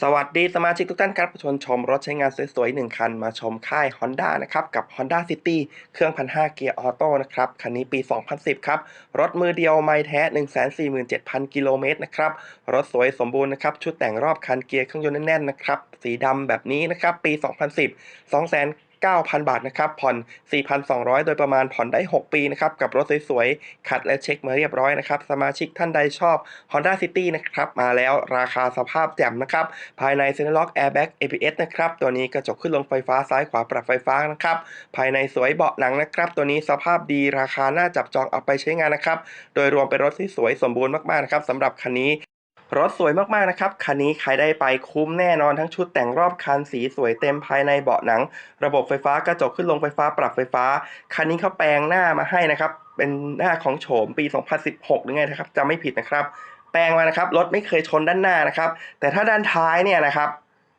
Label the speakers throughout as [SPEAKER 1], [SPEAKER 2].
[SPEAKER 1] สวัสดีสมาชิกทุกท่านครับชวนชมรถใช้งานสวยๆหนึ่งคันมาชมค่าย Honda นะครับกับ Honda City เครื่อง 1,500 เกียร์ออโต้นะครับ คันนี้ปี 2010 ครับ รถมือเดียวไม่แท้ 147,000 กิโลเมตรนะครับ รถสวยสมบูรณ์นะครับ ชุดแต่งรอบคันเกียร์เครื่องยนต์แน่นๆนะครับ สีดำแบบนี้นะครับ ปี 2010 2 9,000 บาทนะครับ ผ่อน 4,200 โดยประมาณผ่อนได้ 6 ปีนะครับ กับรถสวยๆขัดและเช็คมาเรียบร้อยนะครับ สมาชิกท่านใดชอบ Honda City นะครับ มาแล้วราคาสภาพแจ่มนะครับ ภายใน c e n t r l o c k Airbag ABS นะครับ ตัวนี้กระจกขึ้นลงไฟฟ้าซ้ายขวาปรับไฟฟ้านะครับ ภายในสวยเบาะหนังนะครับ ตัวนี้สภาพดีราคาน่าจับจองเอาไปใช้งานนะครับ โดยรวมเป็นรถที่สวยสมบูรณ์มากๆนะครับสำหรับคันนี้ รถสวยมากๆนะครับ คันนี้ใครได้ไปคุ้มแน่นอนทั้งชุดแต่งรอบคันสีสวยเต็มภายในเบาะหนัง ระบบไฟฟ้ากระจกขึ้นลงไฟฟ้าปรับไฟฟ้า คันนี้เขาแปลงหน้ามาให้นะครับ เป็นหน้าของโฉมปี 2016หรือไงนะครับจำไม่ผิดนะครับ แปลงมานะครับรถไม่เคยชนด้านหน้านะครับ แต่ถ้าด้านท้ายเนี่ยนะครับ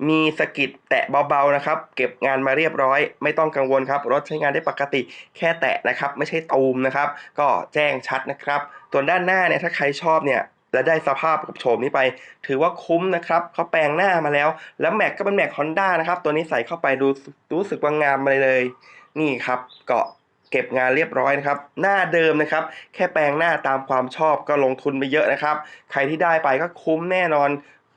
[SPEAKER 1] มีสกิดแตะเบาๆนะครับ เก็บงานมาเรียบร้อย ไม่ต้องกังวลครับ รถใช้งานได้ปกติแค่แตะนะครับ ไม่ใช่ตูมนะครับ ก็แจ้งชัดนะครับส่วนด้านหน้าเนี่ยถ้าใครชอบเนี่ย และได้สภาพกับโฉมนี้ไป ถือว่าคุ้มนะครับเขาแปลงหน้ามาแล้ว แล้วแม็กก็เป็นแม็กฮอนด้านะครับ ตัวนี้ใส่เข้าไปดูรู้สึกว่างามเลยเลย นี่ครับเกาะเก็บงานเรียบร้อยนะครับ หน้าเดิมนะครับ แค่แปลงหน้าตามความชอบก็ลงทุนไปเยอะนะครับ ใครที่ได้ไปก็คุ้มแน่นอน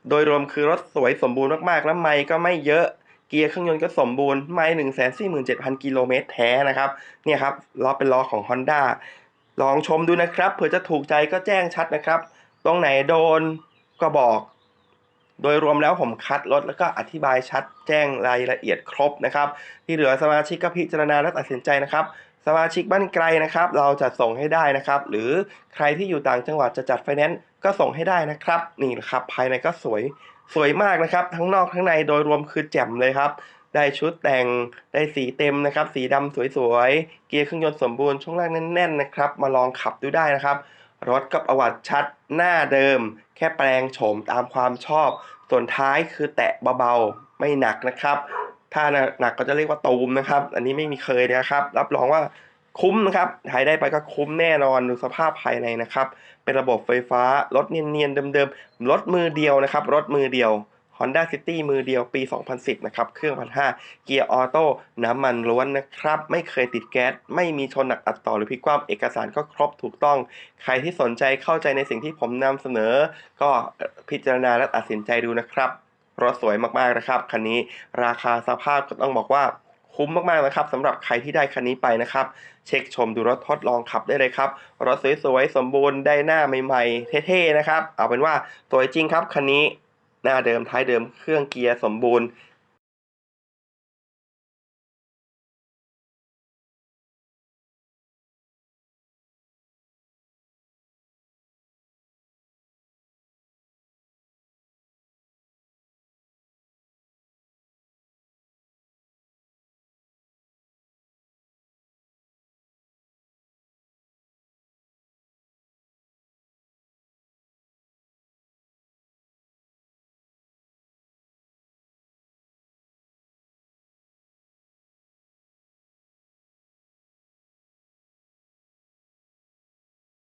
[SPEAKER 1] โดยรวมคือรถสวยสมบูรณ์มากๆ แล้วไม่ก็ไม่เยอะเกียร์เครื่องยนต์ก็สมบูรณ์ไม่หนึ่งแสนสี่หมื่นเจ็ดพันกิโลเมตรแท้นะครับเนี่ยครับล้อเป็นล้อของ Honda ลองชมดูนะครับ เผื่อจะถูกใจก็แจ้งชัดนะครับ ตรงไหนโดนก็บอก โดยรวมแล้วผมคัดรถแล้วก็อธิบายชัดแจ้งรายละเอียดครบนะครับ ที่เหลือสมาชิกก็พิจารณาและตัดสินใจนะครับสมาชิกบ้านไกลนะครับ เราจะส่งให้ได้นะครับ หรือใครที่อยู่ต่างจังหวัดจะจัดไฟแนนซ์ก็ส่งให้ได้นะครับ นี่แหละครับ ภายในก็สวยสวยมากนะครับ ทั้งนอกทั้งในโดยรวมคือแจ่มเลยครับ ได้ชุดแต่งได้สีเต็มนะครับ สีดำสวยๆ เกียร์เครื่องยนต์สมบูรณ์ช่วงล่างแน่นๆนะครับ มาลองขับดูได้นะครับ รถก็ประวัติชัดหน้าเดิม แค่แปลงโฉมตามความชอบ ส่วนท้ายคือแตะเบาๆ ไม่หนักนะครับ ถ้าหนักก็จะเรียกว่าตูมนะครับ อันนี้ไม่มีเคยนะครับ รับรองว่าคุ้มนะครับใครได้ไปก็คุ้มแน่นอนดูสภาพภายในนะครับ เป็นระบบไฟฟ้ารถเนียนๆเดิมๆรถมือเดียวนะครับ รถมือเดียว Honda City มือเดียวปี 2010 นะครับ เครื่อง1,500เกียร์ออโต้น้ำมันล้วนนะครับ ไม่เคยติดแก๊ส ไม่มีชนหนักอัดต่อหรือพลิกคว่ำเอกสารก็ครบถูกต้อง ใครที่สนใจเข้าใจในสิ่งที่ผมนำเสนอ ก็พิจารณาและตัดสินใจดูนะครับรถสวยมากๆนะครับ คันนี้ราคาสภาพก็ต้องบอกว่าคุ้มมากๆนะครับสำหรับใครที่ได้คันนี้ไปนะครับ เช็คชมดูรถทดลองขับได้เลยครับ รถสวยๆสมบูรณ์ได้หน้าใหม่ๆ เท่ๆนะครับ เอาเป็นว่าสวยจริงครับคันนี้ น้าเดิมท้ายเดิมเครื่องเกียร์สมบูรณ์